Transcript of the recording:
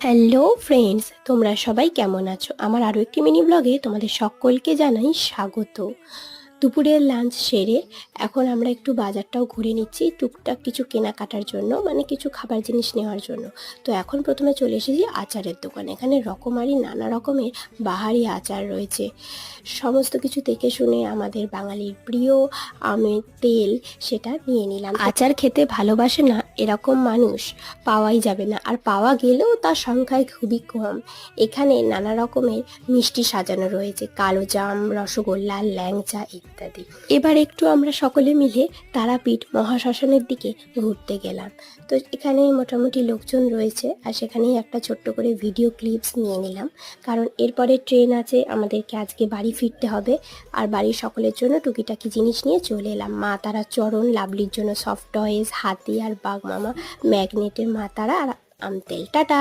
Hello friends, তোমরা সবাই কেমন আছো? আমার আরও একটি মিনি ব্লগে তোমাদের সকলকে জানাই স্বাগত। দুপুরের লাঞ্চ সেরে এখন আমরা একটু বাজারটাও ঘুরে নিচ্ছি টুকটাক কিছু কেনাকাটার জন্য মানে কিছু খাবার জিনিস নেওয়ার জন্য। তো এখন প্রথমে চলে এসেছি আচারের দোকান। এখানে রকমারি নানা রকমের বাহারি আচার রয়েছে। সমস্ত কিছু দেখে শুনে আমাদের বাঙালির প্রিয় আমের তেল সেটা নিয়ে নিলাম। আচার খেতে ভালোবাসে না এরকম মানুষ পাওয়াই যাবে না। আর পাওয়া গেলেও তার সংখ্যায় খুবই কম। এখানে নানা রকমের মিষ্টি সাজানো রয়েছে। কালো জাম, রসগোল্লা, ল্যাংচা ইত্যাদি। এবার একটু আমরা সকলে মিলে তারাপীঠ মহাশ্মশানের দিকে ঘুরতে গেলাম। তো এখানে মোটামুটি লোকজন রয়েছে। আর সেখানেই একটা ছোট্ট করে ভিডিও ক্লিপস নিয়ে নিলাম। কারণ এরপরে ট্রেন আছে, আমাদেরকে আজকে বাড়ি ফিরতে হবে। আর বাড়ির সকলের জন্য টুকিটাকি জিনিস নিয়ে চলে এলাম। মা তারা চরণ লাভলির জন্য সফট টয়েস হাতি আর বাঘ মামা। ম্যাগনেটের মা তারা আর আমতেল টাটা!